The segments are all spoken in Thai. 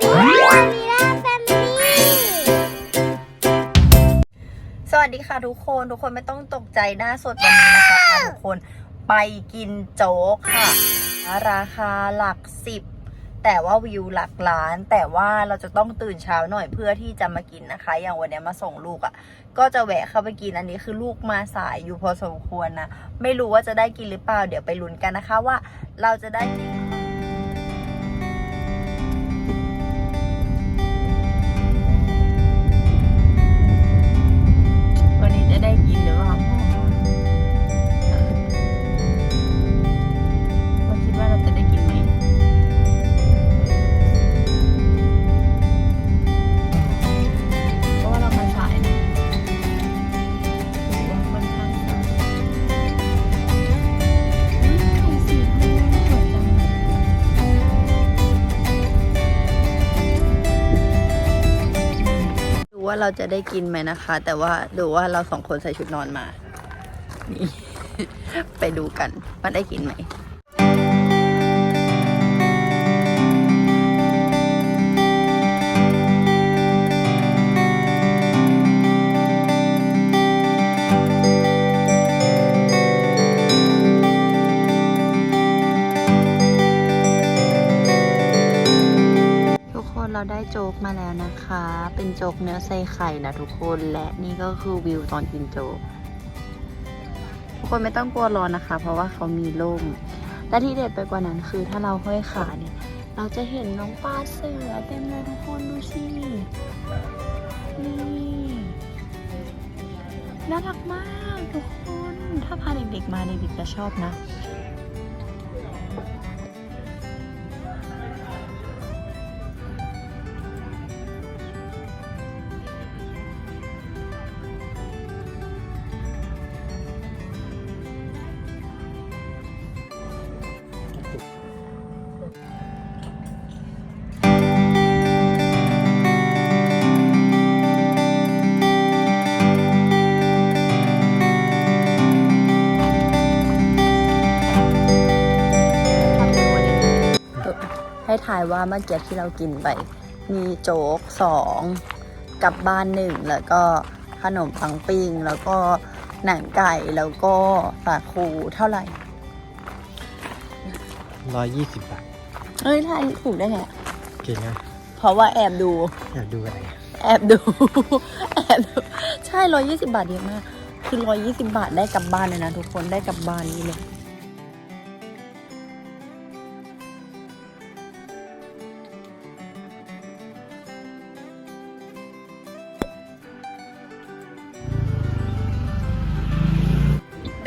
บี้มีล่าแฟมิลี่สวัสดีค่ะทุกคนทุกคนไม่ต้องตกใจหน้าสดวันนี้นะคะพาทุกคนไปกินโจ๊กค่ะ ราคาหลักสิบแต่ว่าวิวหลักล้าน แต่ว่าเราจะต้องตื่นเช้าหน่อยเพื่อที่จะมากินนะคะ อย่างวันเนี้ยมาส่งลูกอะ่ะ ก็จะแวะเข้าไปกินอันนี้คือลูกมาสายอยู่พอสมควรนะ ไม่รู้ว่าจะได้กินหรือเปล่า เดี๋ยวไปลุ้นกันนะคะว่าเราจะได้กิน ว่าเราจะได้กินไหมนะคะ แต่ว่าดูว่าเราสองคนใส่ชุดนอนมา นี่ ไปดูกันว่าได้กินไหม เราได้โจ๊กมาแล้วนะคะ เป็นโจ๊กเนื้อใส่ไข่นะทุกคนและนี่ก็คือวิวตอนกินโจ๊กทุกคนไม่ต้องกลัวร้อนนะคะ เพราะว่าเขามีร่มและที่เด็ดไปกว่านั้นคือถ้าเราห้อยขาเนี่ย เราจะเห็นน้องปลาเสือเต็มเลยทุกคนดูสินี่น่ารักมากทุกคน ถ้าพาเด็กๆมาเด็กๆจะชอบนะ ให้ถ่ายว่าเมื่อกี้ที่เรากินไป มีโจ๊กสองกลับบ้านหนึ่งแล้วก็ขนมปังปิ้งแล้วก็หนังไก่แล้วก็สาคูเท่าไหร่ร้อยยี่สิบบาทเอ้ยทายถูกได้ไงเก่งนะเพราะว่าแอบดู อยากดูอะไรอะแอบดู แอบดู ใช่ร้อยยี่สิบาทเยอะมาก คือร้อยยี่สิบาทได้กลับบ้านเลยนะทุกคนได้กลับบ้านนี่เลย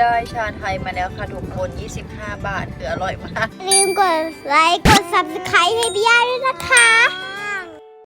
ได้ชาไทยมาแล้วค่ะทุกคน 25 บาท คืออร่อยมาก ลืมกดไลค์ กด subscribe ให้พี่ย่าด้วยนะคะ